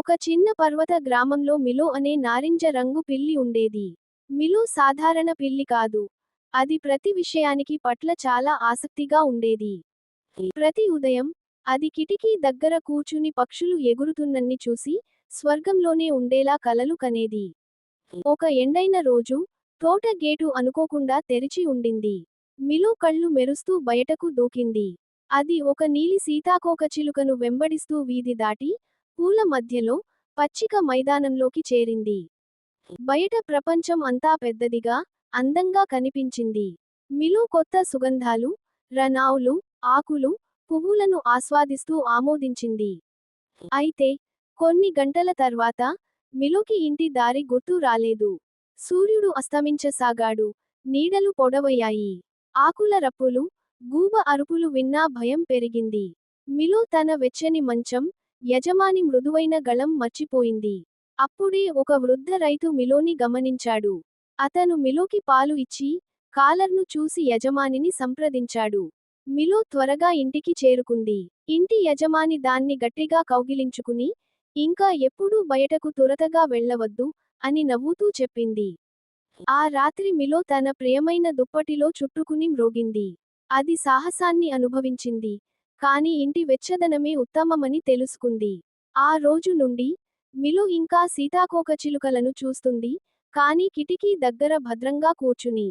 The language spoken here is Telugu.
ఒక చిన్న పర్వత గ్రామంలో మిలో అనే నారింజ రంగు పిల్లి ఉండేది. మిలో సాధారణ పిల్లి కాదు. అది ప్రతి విషయానికి పట్ల చాలా ఆసక్తిగా ఉండేది. ప్రతి ఉదయం అది కిటికీ దగ్గర కూర్చుని పక్షులు ఎగురుతున్నన్ని చూసి స్వర్గంలోనే ఉండేలా కలలు కనేది. ఒక ఎండైన రోజు తోట గేటు అనుకోకుండా తెరిచి ఉండింది. మిలో కళ్ళు మెరుస్తూ బయటకు దూకింది. అది ఒక నీలి సీతాకోకచిలుకను వెంబడిస్తూ వీధి దాటి పూల మధ్యలో పచ్చిక మైదానంలోకి చేరింది. బయట ప్రపంచం అంతా పెద్దదిగా అందంగా కనిపించింది. మిలు కొత్త సుగంధాలు రనావులు ఆకులు పువ్వులను ఆస్వాదిస్తూ ఆమోదించింది. అయితే కొన్ని గంటల తర్వాత మిలోకి ఇంటి దారి గుర్తు రాలేదు. సూర్యుడు అస్తమించసాగాడు. నీడలు పొడవయ్యాయి. ఆకుల రప్పులు గూబ అరుపులు విన్నా భయం పెరిగింది. మిలో తన వెచ్చని మంచం యజమాని మృదువైన గళం మర్చిపోయింది. అప్పుడే ఒక వృద్ధ రైతు మిలోని గమనించాడు. అతను మిలోకి పాలు ఇచ్చి కాలర్ను చూసి యజమానిని సంప్రదించాడు. మిలో త్వరగా ఇంటికి చేరుకుంది. ఇంటి యజమాని దాన్ని గట్టిగా కౌగిలించుకుని ఇంకా ఎప్పుడూ బయటకు తురతగా వెళ్ళవద్దు అని నవ్వుతూ చెప్పింది. ఆ రాత్రి మిలో తన ప్రియమైన దుప్పటిలో చుట్టుకుని మ్రోగింది. అది సాహసాన్ని అనుభవించింది. కాని ఇంటి వెచ్చదనమే ఉత్తమమని తెలుసుకుంది. ఆ రోజు నుండి మిలు ఇంకా సీతాకోకచిలుకలను చూస్తుంది కాని కిటికీ దగ్గర భద్రంగా కూర్చుని